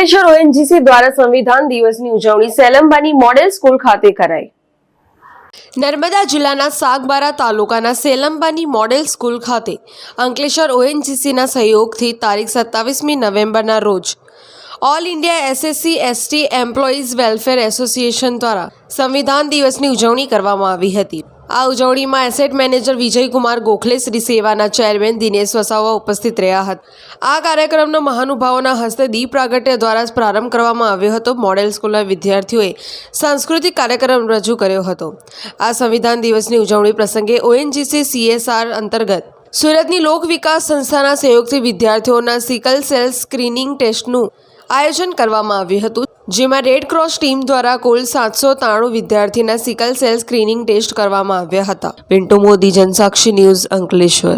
Ankleshwar ONGC દ્વારા સંવિધાન દિવસની ઉજવણી સેલંબાની મોડેલ સ્કૂલ ખાતે કરાઈ. નર્મદા જિલ્લાના સાગબારા તાલુકાના સેલંબાની મોડેલ સ્કૂલ ખાતે અંકલેશ્વર ઓએનજીસીના સહયોગથી તારીખ સત્તાવીસમી નવેમ્બરના રોજ all India SSC ST employees welfare association દ્વારા સંવિધાન દિવસની ઉજવણી કરવામાં આવી હતી. આ ઉજવણીમાં એસેટ મેનેજર વિજયકુમાર ગોખલે શ્રી સેવાના ચેરમેન દિનેશ વસાવા ઉપસ્થિત રહ્યા હતા. આ કાર્યક્રમનો મહાનુભાવોના હસ્તે દીપ પ્રાગટ્ય દ્વારા પ્રારંભ કરવામાં આવ્યો હતો. મોડેલ સ્કૂલના વિદ્યાર્થીઓએ સાંસ્કૃતિક કાર્યક્રમ રજૂ કર્યો હતો. આ સંવિધાન દિવસની ઉજવણી પ્રસંગે ઓએનજીસી સીએસઆર અંતર્ગત સુરતની લોક વિકાસ સંસ્થાના સહયોગથી વિદ્યાર્થીઓના સિકલ સેલ સ્ક્રીનિંગ ટેસ્ટનું આયોજન કરવામાં આવ્યું હતું, જેમાં રેડ ક્રોસ ટીમ દ્વારા કુલ સાતસો ત્રાણું વિદ્યાર્થીના સિકલ સેલ સ્ક્રીનિંગ ટેસ્ટ કરવામાં આવ્યા હતા. પિન્ટુ મોદી, જનસાક્ષી ન્યૂઝ અંકલેશ્વર.